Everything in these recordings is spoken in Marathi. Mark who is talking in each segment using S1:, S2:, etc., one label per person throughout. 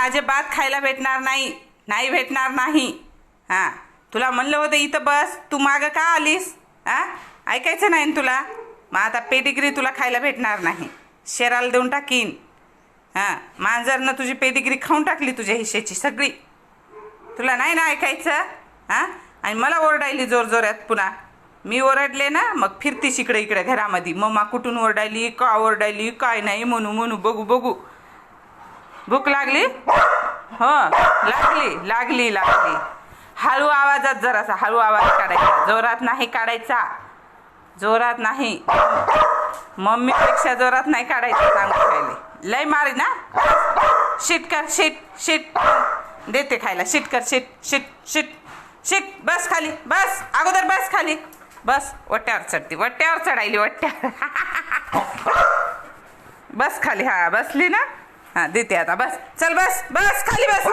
S1: अजिबात खायला भेटणार नाही नाही भेटणार नाही. हां तुला म्हणलं होतं इथं बस तू मागं का आलीस? हां ऐकायचं नाही ना तुला? मग आता पेडिग्री तुला खायला भेटणार नाही. शेराला देऊन टाकीन. हां मांजरनं तुझी पेडिग्री खाऊन टाकली तुझ्या हिश्श्याची सगळी. तुला नाही ना ऐकायचं? हां आणि मला ओरडायली जोर जोरात पुन्हा. मी ओरडले ना मग फिरतीस इकडे इकडे घरामध्ये. मम्मा कुठून ओरडायली का ओरडायली काय नाही म्हणू म्हणू बघू बघू. भूक लागली? हो लागली लागली लागली. हळू आवाजात जरासा हळू आवाज काढायचा. जोरात नाही काढायचा. जोरात नाही. मम्मीपेक्षा जोरात नाही काढायचं सांगू खायले लय मारी ना? शिट कर शिट शिट देते खायला. शिट कर शिट शिट शिट शिट बस खाली. बस. अगोदर बस खाली. बस. वट्ट्यावर चढती. वट्ट्यावर चढायली वट्ट्यावर बस खाली. हा बसली ना? हा देते आता बस. चल बस बस खाली बस.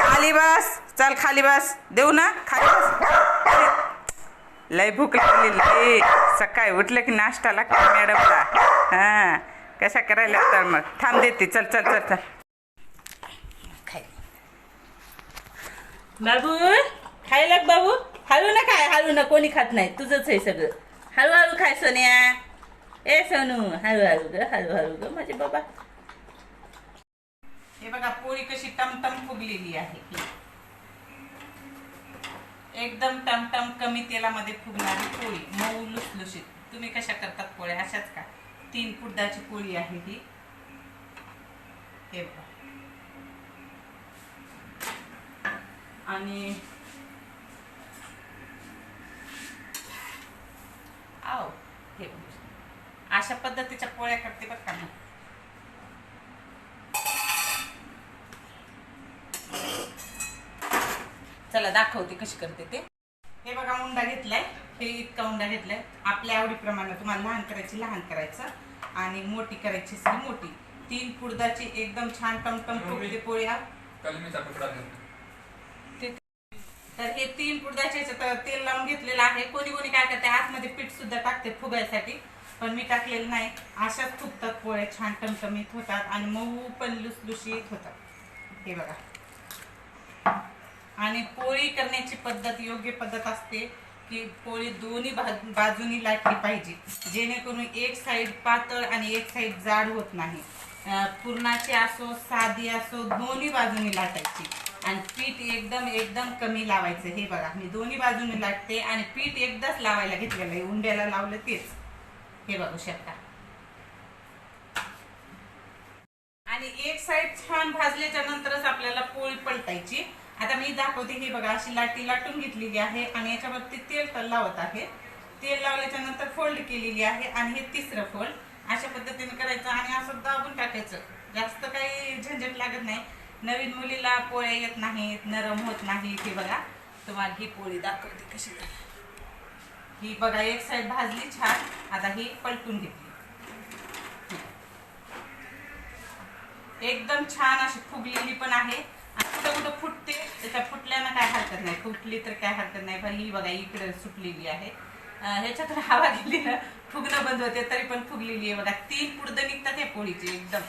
S1: खाली बस. चल खाली बस. देऊ ना खाली बस. लय भूक लागली लय. सकाळी उठलं की नाश्ता लागतो मॅडमला. हा कशा करायला तर मग. थांब देते. चल चल चल चल. खाय. बाबू खायला बाबू. हळू ना काय? हळू ना कोणी खात नाही. तुझंच आहे सगळं. हळूहळू खाय सोन्या. ए सोनू हळूहळू ग हळूहळू ग माझे बाबा. हे बघा पोळी कशी टमटम फुगलेली आहे ही. एकदम टमटम कमी तेलामध्ये फुगणारी पोळी मऊ लुसलुशीत. तुम्ही कशा करतात पोळ्या? अशाच का? तीन पुड्डाची पोळी आहे ही. हे बघा. आणि आव हे अशा पद्धतीच्या पोळ्या करते बघा का मी. चला दाखवते कशी करते ते. हे बघा उंडा घेतलाय. हे इतका उंडा घेतलाय. आपल्या आवडीप्रमाणे तुम्हाला लहान करायची लहान करायचं. आणि मोठी करायची असली मोठी. तीन कुडदाची एकदम छान टमटम फुगली पोळी हा.
S2: कलमीचा तुकडा घेतला.
S1: ते- तर हे तीन ह्याच्यात तेल लावून घेतलेलं आहे. कोणी कोणी काय करते आतमध्ये पीठ सुद्धा टाकते फुगायसाठी. पण मी टाकलेलं नाही. अशाच फुगतात पोळ्या छान टमटमीत होतात. आणि मऊ पण लुसलुशीत होतात. हे बघा. आणि पोळी करण्याची पद्धत योग्य पद्धत असते की पोळी दोन्ही बाजूनी लाटली पाहिजे. जेणेकरून एक साईड पातळ आणि एक साईड जाड होत नाही. पुरणाची असो साधी असो दोन्ही बाजूनी लाटायची. आणि पीठ एकदम एकदम कमी लावायचं. हे बघा मी दोन्ही बाजूने लाटते आणि पीठ एकदाच लावायला घेतलेलं आहे. उंड्याला लावलं तेच. हे बघू शकता. आणि एक साईड छान भाजल्याच्या नंतरच आपल्याला पोळी पलटायची. आता मी दाखवते हे बघा अशी लाटी लाटून घेतलेली आहे आणि याच्यावरती तेल तर लावत आहे. तेल लावल्याच्या नंतर फोल्ड केलेली आहे आणि हे तिसरं फोल्ड. अशा पद्धतीने करायचं आणि असं दाबून टाकायचं. जास्त काही झंझट लागत नाही. नवीन मुलीला पोळ्या येत नाहीत नरम होत नाही हे बघा. तुम्हाला ही पोळी दाखवते कशी झाली. ही बघा एक साईड भाजली छान. आता ही पलटून घेतली. एकदम छान अशी फुगलेली पण आहे. कुठं कुठं फुटते त्याच्या फुटल्यानं काय हरकत नाही. फुटली तर काय हरकत नाही. पण ही बघा इकडे सुटलेली आहे. ह्याच्यात ह्याच्यातून हवा गेली ना फुगणं बंद होते तरी पण फुगलेली आहे बघा. तीन पुडद निघतात हे पोळीची एकदम.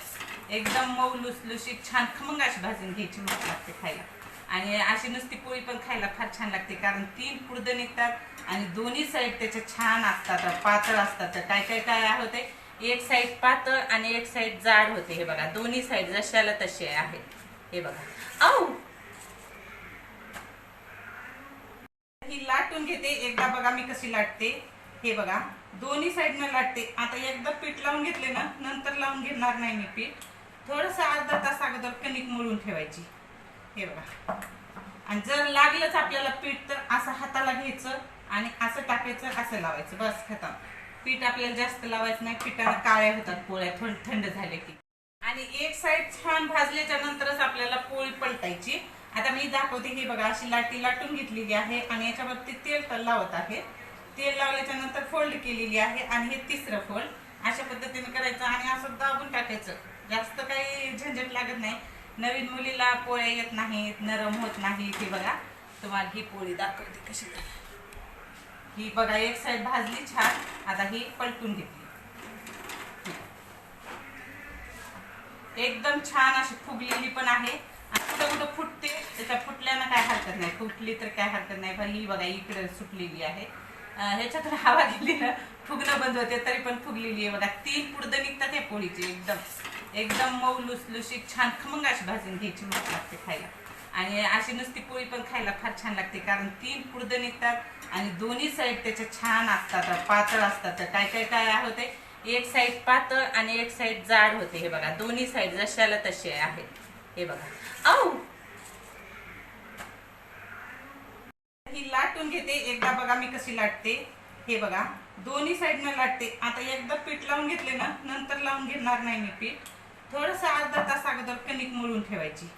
S1: एकदम मऊ लुसलुशीत छान खमंग अशी भाजून घ्यायची मस्त लागते खायला. आणि अशी नुसती पोळी पण खायला फार छान लागते कारण तीन पुडद निघतात आणि दोन्ही साईड त्याचे छान असतात पातळ असतात. काय काय काय होते? एक साईड पातळ आणि एक साईड जाड होते हे बघा. दोन्ही साईड जशाला तसे आहे. हे बघा. औ ही लाटून घेते. एकदा बघा मी कशी लाटते. हे बघा. दोन्ही साईडनं लाटते. आता एकदा पीठ लावून घेतले ना नंतर लावून घेणार नाही मी पीठ. थोडस अर्धा तास अगोदर कणिक मळून ठेवायची. हे बघा. आणि जर लागलंच आपल्याला पीठ तर असं हाताला घ्यायचं आणि असं टाकायचं असं लावायचं. बस खतम. पीठ आपल्याला जास्त लावायचं नाही. पिठाला काळ्या होतात पोळ्या थंड थंड झाले की. आणि एक साईड छान भाजल्याच्या नंतरच आपल्याला पोळी पलटायची. आता मी दाखवते हे बघा अशी लाटी लाटून घेतलेली आहे आणि याच्यावरती तेल तर लावत आहे. तेल लावल्याच्या नंतर फोल्ड केलेली आहे आणि हे तिसरं फोल्ड. अशा पद्धतीने करायचं आणि असं दाबून टाकायचं. जास्त काही झंझट लागत नाही. नवीन मुलीला पोळ्या येत नाहीत नरम होत नाही हे बघा. तुम्हाला ही पोळी दाखवते कशी ही बघा एक साईड भाजली छान. आता ही पलटून घेतली. एकदम छान अशी फुगलेली पण आहे. आणि कुठं कुठं फुटते त्याच्या फुटल्यानं काय हरकत नाही. फुटली तर काय हरकत नाही. पण ही बघा इकडे सुटलेली आहे. ह्याच्यात ह्याच्यातून हवा गेली ना फुगणं बंद होते तरी पण फुगलेली आहे. बघा तीन पुडदं निघतात या पोळीची एकदम. एकदम मऊ लुसलुशीत छान खमंग अशी भाजून घ्यायची मस्त लागते खायला. आणि अशी नुसती पोळी पण खायला फार छान लागते कारण तीन पुडदं निघतात आणि दोन्ही साईड त्याचे छान असतात पातळ असतात. काय काय काय होते एक साईड पातळ आणि एक साईड जाड होते हे बघा. दोन्ही साईड जशाला तसे आहेत. हे बघा. औ! ही लाटून घेते. एकदा बघा मी कशी लाटते. हे बघा. दोन्ही साईडनं लाटते. आता एकदा पीठ लावून घेतले ना नंतर लावून घेणार नाही मी पीठ. थोडंसं अर्धा तास अगोदर कणिक मळून ठेवायची.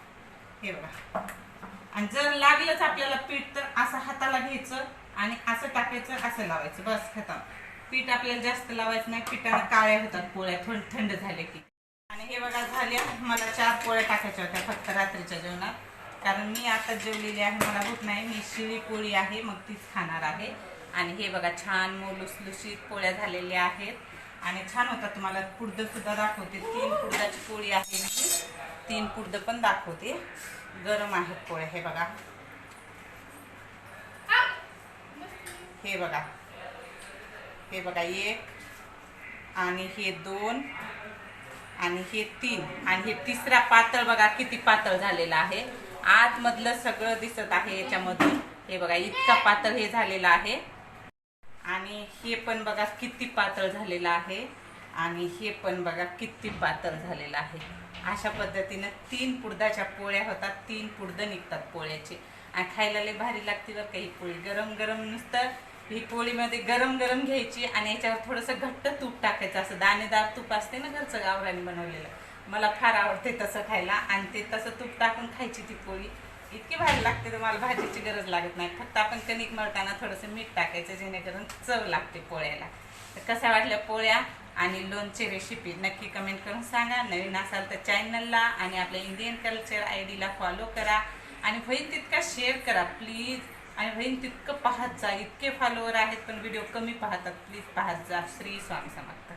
S1: हे बघा. आणि जर लागलंच आपल्याला पीठ तर असं हाताला घ्यायचं आणि असं टाकायचं असं लावायचं. बस खतम. पीठ आपल्याला जास्त लावायचं नाही पिठानं काळ्या होतात पोळ्या थोडं थंड झाले की. आणि हे बघा झाल्या मला चार पोळ्या टाकायच्या होत्या फक्त रात्रीच्या जेवणात. कारण मी आता जेवलेली आहे मला भूक नाही मी शिळी पोळी आहे मग तीच खाणार आहे. आणि हे बघा छान मोलुसलुशीत पोळ्या झालेल्या आहेत. आणि छान होता तुम्हाला पुडदं सुद्धा दाखवते. तीन पुडदाची पोळी आहे मी तीन पुडदं पण दाखवते. गरम आहेत पोळ्या हे बघा. हे बघा. हे बघा एक आणि हे दोन आणि हे तीन आणि हे तिसरा पातळ बघा किती पातळ झालेला आहे. आतमधलं सगळं दिसत आहे याच्यामधून हे बघा इतका पातळ हे झालेलं आहे. आणि हे पण बघा किती पातळ झालेलं आहे. आणि हे पण बघा किती पातळ झालेलं आहे. अशा पद्धतीनं तीन पुडदाच्या पोळ्या होतात. तीन पुडदं निघतात पोळ्याचे. आणि खायला लय भारी लागते बरं काही पोळी. गरम गरम नुसतं ही पोळीमध्ये गरम गरम घ्यायची आणि याच्यावर थोडंसं घट्ट तूप टाकायचं. असं दाणेदार तूप असते ना घरचं गावराने बनवलेलं. मला फार आवडते तसं खायला आणि ते तसं तूप टाकून खायची ती पोळी. इतकी भारी लागते तर मला भाजीची गरज लागत नाही. फक्त आपण कणिक मळताना थोडंसं मीठ टाकायचं जेणेकरून चव लागते पोळ्याला. तर कशा वाटल्या पोळ्या आणि लोणची रेसिपी नक्की कमेंट करून सांगा. नवीन असाल तर चॅनलला आणि आपल्या इंडियन कल्चर आय डीला फॉलो करा. आणि होईल तितका शेअर करा. प्लीज आणि बहीण तितकं पाहत जा इतके फॉलोवर आहेत पण व्हिडिओ कमी पाहतात. प्लीज पाहत जा. श्री स्वामी समर्थ.